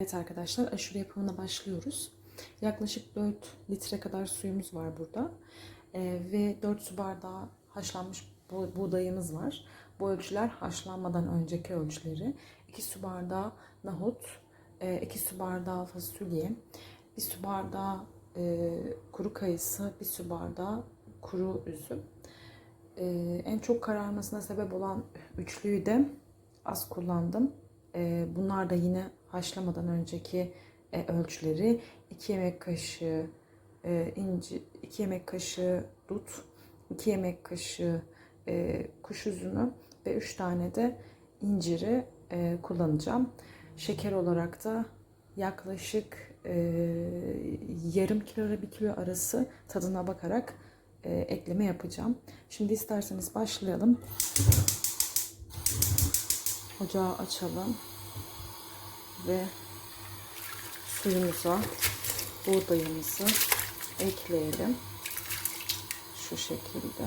Evet arkadaşlar aşure yapımına başlıyoruz. Yaklaşık 4 litre kadar suyumuz var burada. Ee, ve 4 su bardağı haşlanmış bu- buğdayımız var. Bu ölçüler haşlanmadan önceki ölçüleri. 2 su bardağı nahut, 2 su bardağı fasulye, 1 su bardağı e, kuru kayısı, 1 su bardağı kuru üzüm. Ee, en çok kararmasına sebep olan üçlüyü de az kullandım. Ee, bunlar da yine haşlamadan önceki e, ölçüleri 2 yemek kaşığı e, inci, 2 yemek kaşığı dut, 2 yemek kaşığı e, kuş üzümü ve 3 tane de inciri e, kullanacağım. Şeker olarak da yaklaşık yarım kilo ile bir kilo arası tadına bakarak ekleme yapacağım. Şimdi isterseniz başlayalım. Ocağı açalım ve suyumuza buğdayımızı ekleyelim. Şu şekilde.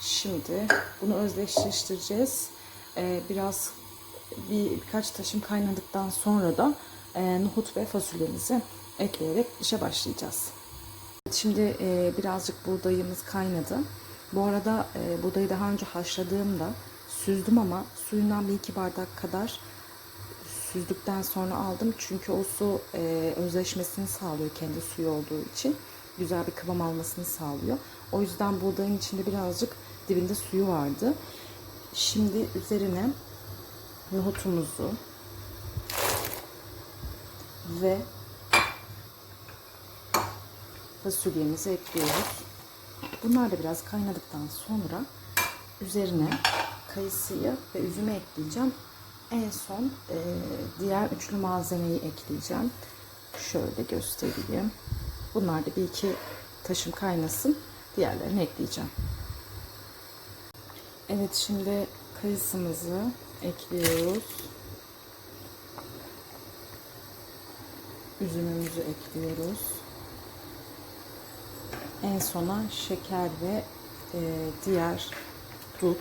Şimdi bunu özdeşleştireceğiz. Ee, biraz bir birkaç taşım kaynadıktan sonra da e, nohut ve fasulyemizi ekleyerek işe başlayacağız. Şimdi e, birazcık buğdayımız kaynadı. Bu arada e, buğdayı daha önce haşladığımda süzdüm ama suyundan bir iki bardak kadar süzdükten sonra aldım. Çünkü o su e, özleşmesini sağlıyor kendi suyu olduğu için. Güzel bir kıvam almasını sağlıyor. O yüzden buğdayın içinde birazcık dibinde suyu vardı. Şimdi üzerine nohutumuzu ve fasulyemizi ekliyoruz. Bunlar da biraz kaynadıktan sonra üzerine kayısıyı ve üzümü ekleyeceğim. En son e, diğer üçlü malzemeyi ekleyeceğim. Şöyle göstereyim. Bunlar da bir iki taşım kaynasın. Diğerlerini ekleyeceğim. Evet şimdi kayısımızı ekliyoruz. Üzümümüzü ekliyoruz. En sona şeker ve e, diğer dut,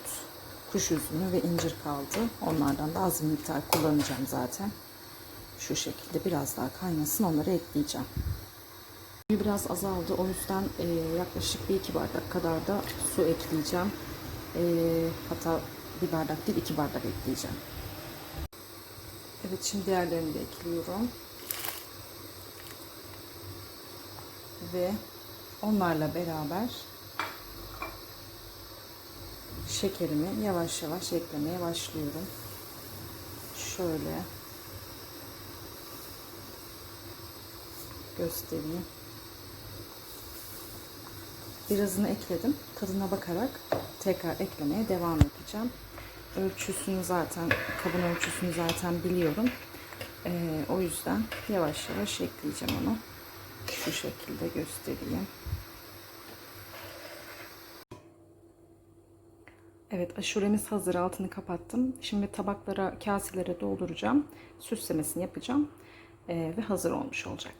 kuş üzümü ve incir kaldı. Onlardan da az bir miktar kullanacağım zaten. Şu şekilde biraz daha kaynasın onları ekleyeceğim. Biraz azaldı o yüzden e, yaklaşık bir iki bardak kadar da su ekleyeceğim. E, hatta bir bardak değil iki bardak ekleyeceğim. Evet şimdi diğerlerini de ekliyorum. Ve onlarla beraber şekerimi yavaş yavaş eklemeye başlıyorum. Şöyle göstereyim. Birazını ekledim. Tadına bakarak tekrar eklemeye devam edeceğim. Ölçüsünü zaten, kabın ölçüsünü zaten biliyorum. Ee, o yüzden yavaş yavaş ekleyeceğim onu. Şu şekilde göstereyim. Evet aşuremiz hazır altını kapattım. Şimdi tabaklara kaselere dolduracağım. Süslemesini yapacağım. Ee, ve hazır olmuş olacak.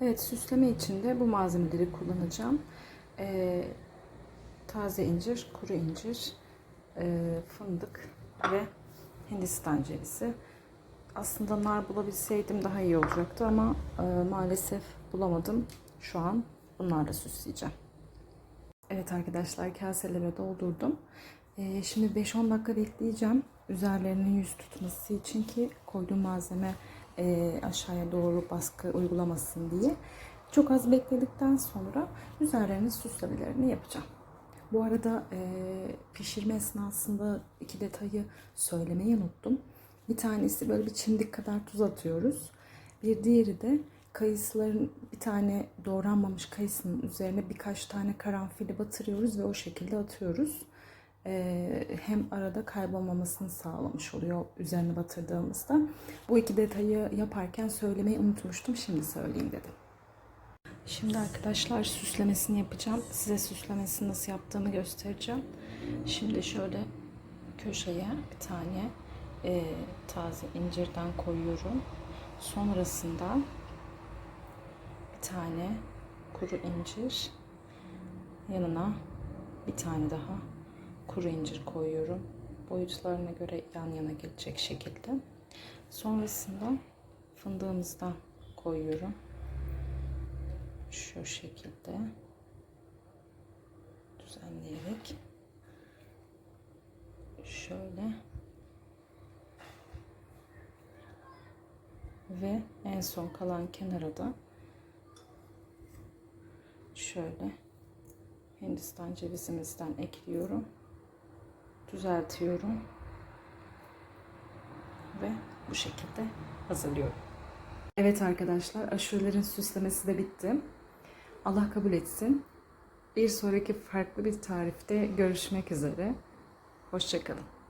Evet süsleme için de bu malzemeleri kullanacağım. Ee, taze incir, kuru incir, e, fındık ve hindistan cevizi. Aslında nar bulabilseydim daha iyi olacaktı ama e, maalesef bulamadım. Şu an bunlarla süsleyeceğim. Evet arkadaşlar kaselere doldurdum. Ee, şimdi 5-10 dakika bekleyeceğim. Üzerlerinin yüz tutması için ki koyduğum malzeme e, aşağıya doğru baskı uygulamasın diye. Çok az bekledikten sonra üzerlerinin süslemelerini yapacağım. Bu arada e, pişirme esnasında iki detayı söylemeyi unuttum. Bir tanesi böyle bir çimdik kadar tuz atıyoruz. Bir diğeri de kayısıların tane doğranmamış kayısının üzerine birkaç tane karanfili batırıyoruz ve o şekilde atıyoruz. Ee, hem arada kaybolmamasını sağlamış oluyor üzerine batırdığımızda. Bu iki detayı yaparken söylemeyi unutmuştum. Şimdi söyleyeyim dedim. Şimdi arkadaşlar süslemesini yapacağım. Size süslemesini nasıl yaptığımı göstereceğim. Şimdi şöyle köşeye bir tane e, taze incirden koyuyorum. Sonrasında tane kuru incir yanına bir tane daha kuru incir koyuyorum. Boyutlarına göre yan yana gelecek şekilde. Sonrasında fındığımızı da koyuyorum. Şu şekilde düzenleyerek şöyle ve en son kalan kenara da şöyle Hindistan cevizimizden ekliyorum. Düzeltiyorum. Ve bu şekilde hazırlıyorum. Evet arkadaşlar aşurelerin süslemesi de bitti. Allah kabul etsin. Bir sonraki farklı bir tarifte görüşmek üzere. Hoşçakalın.